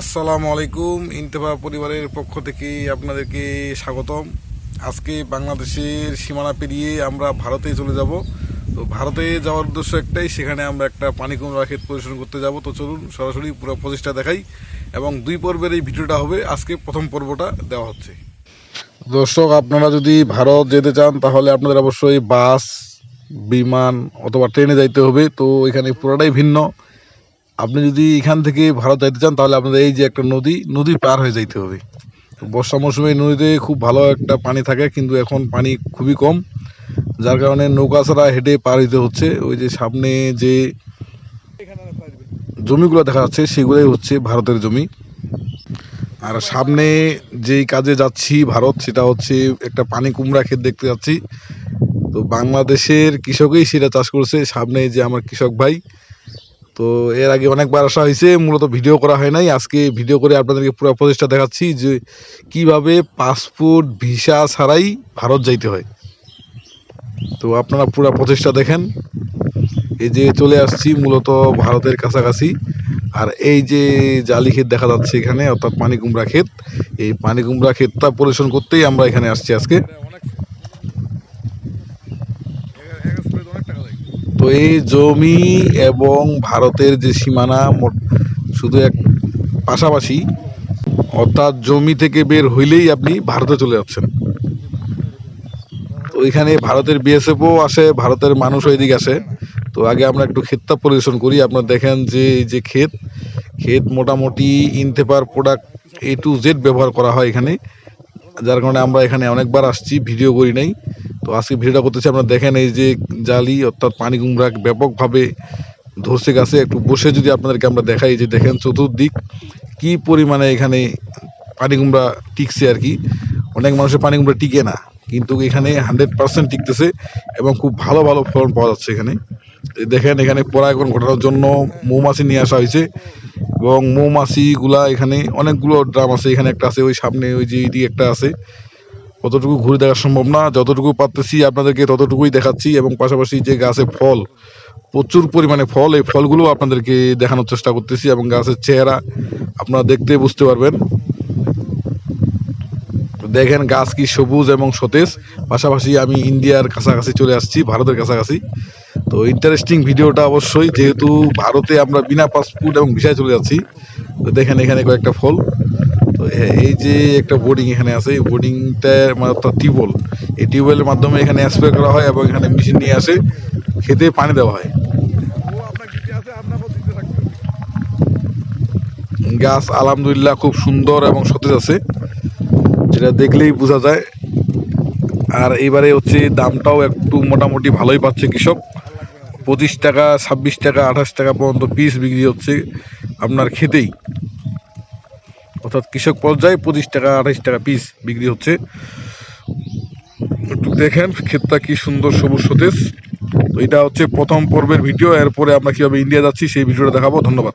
আসসালামু আলাইকুম, ইন্তেফা পরিবারের পক্ষ থেকে আপনাদেরকে স্বাগতম। আজকে বাংলাদেশের সীমানা পেরিয়ে আমরা ভারতে চলে যাব। তো ভারতে যাওয়ার উদ্দেশ্য একটাই, সেখানে আমরা একটা পানি কুমড়া ক্ষেত পরিদর্শন করতে যাব। তো চলুন সরাসরি পুরো প্রচেষ্টা দেখাই এবং দুই পর্বের এই ভিডিওটা হবে। আজকে প্রথম পর্বটা দেওয়া হচ্ছে। দর্শক, আপনারা যদি ভারত যেতে চান, তাহলে আপনাদের অবশ্যই বাস, বিমান অথবা ট্রেনে যাইতে হবে। তো এখানে পুরোটাই ভিন্ন। আপনি যদি এখান থেকে ভারত যাইতে চান, তাহলে আপনাদের এই যে একটা নদী নদী পার হয়ে যাইতে হবে। বর্ষা মৌসুমে নদীতে খুব ভালো একটা পানি থাকে, কিন্তু এখন পানি খুবই কম। যার কারণে নৌকা ছাড়া হেঁটে পার হইতে হচ্ছে। ওই যে সামনে যে জমিগুলো দেখা যাচ্ছে, সেগুলোই হচ্ছে ভারতের জমি। আর সামনে যেই কাজে যাচ্ছি ভারত, সেটা হচ্ছে একটা পানি কুমড়া ক্ষেত দেখতে যাচ্ছি। তো বাংলাদেশের কৃষকই সেটা চাষ করছে। সামনে যে আমার কৃষক ভাই তো এর আগে অনেকবার আসা হয়েছে, মূলত ভিডিও করা হয় নাই। আজকে ভিডিও করে আপনাদেরকে পুরো প্রচেষ্টা দেখাচ্ছি যে কীভাবে পাসপোর্ট, ভিসা ছাড়াই ভারত যাইতে হয়। তো আপনারা পুরো প্রচেষ্টা দেখেন। এই যে চলে আসছি মূলত ভারতের কাছাকাছি। আর এই যে জালি ক্ষেত দেখা যাচ্ছে এখানে, অর্থাৎ পানি কুমড়া ক্ষেত। এই পানি কুমড়া ক্ষেতটা পরিবেশন করতেই আমরা এখানে আসছি আজকে। তো এই জমি এবং ভারতের যে সীমানা শুধু এক পাশাপাশি, অর্থাৎ জমি থেকে বের হইলেই আপনি ভারতে চলে যাচ্ছেন। তো এখানে ভারতের বিএসএফও আসে, ভারতের মানুষ ওইদিকে আসে। তো আগে আমরা একটু ক্ষেতটা পরিবেশন করি। আপনারা দেখেন যে এই যে ক্ষেত ক্ষেত মোটামুটি ইনতেপার প্রোডাক্ট এ টু জেড ব্যবহার করা হয় এখানে। যার কারণে আমরা এখানে অনেকবার আসছি, ভিডিও করি নাই। তো আজকে ভিডিওটা করতেছি, আপনারা দেখেন এই যে জালি, অর্থাৎ পানি কুমড়া ব্যাপকভাবে ধরছে গাছে। একটু বসে যদি আপনাদেরকে আমরা দেখাই যে দেখেন চতুর্দিক, কি পরিমাণে এখানে পানি কুমড়া টিকছে আর কি। অনেক মানুষের পানি কুমড়া টিকে না, কিন্তু এখানে হান্ড্রেড পার্সেন্ট টিকতেছে এবং খুব ভালো ভালো ফলন পাওয়া যাচ্ছে এখানে। দেখেন এখানে পরাগন ঘটানোর জন্য মৌমাছি নিয়ে আসা হয়েছে এবং মৌমাছিগুলা এখানে অনেকগুলো ড্রাম আছে, এখানে একটা আছে, ওই সামনে ওই যে এইদিকে একটা আছে। অতটুকু ঘুরে দেখা সম্ভব না। যতটুকু পারতেছি আপনাদেরকে ততটুকুই দেখাচ্ছি এবং পাশাপাশি যে গাছে ফল, প্রচুর পরিমাণে ফল, এই ফলগুলো আপনাদেরকে দেখানোর চেষ্টা করতেছি এবং গাছের চেহারা আপনারা দেখতে বুঝতে পারবেন। দেখেন গাছ কি সবুজ এবং সতেজ। পাশাপাশি আমি ইন্ডিয়ার কাছাকাছি চলে আসছি, ভারতের কাছাকাছি। তো ইন্টারেস্টিং ভিডিওটা অবশ্যই, যেহেতু ভারতে আমরা বিনা পাসপোর্ট এবং ভিসায় চলে যাচ্ছি, তো দেখেন এখানে কয়েকটা ফল। এই যে একটা বোর্ডিং এখানে আছে, এই বোর্ডিংটা মানে অর্থাৎ টিউবওয়েল। এই টিউবওয়েলের মাধ্যমে এখানে স্প্রে করা হয় এবং এখানে মেশিন নিয়ে আসে, খেতে পানি দেওয়া হয়। গাছ আলহামদুলিল্লাহ খুব সুন্দর এবং সতেজ আছে, যেটা দেখলেই বোঝা যায়। আর এবারে হচ্ছে দামটাও একটু মোটামুটি ভালোই পাচ্ছে কৃষক। পঁচিশ টাকা, ছাব্বিশ টাকা, আঠাশ টাকা পর্যন্ত পিস বিক্রি হচ্ছে আপনার খেতেই। অর্থাৎ কৃষক পর্যায়ে পঁচিশ টাকা, আঠাশ টাকা পিস বিক্রি হচ্ছে। একটু দেখেন ক্ষেতটা কি সুন্দর সবুজ সতেজ। এটা হচ্ছে প্রথম পর্বের ভিডিও, এরপরে আমরা কীভাবে ইন্ডিয়া যাচ্ছি সেই ভিডিওটা দেখাবো। ধন্যবাদ।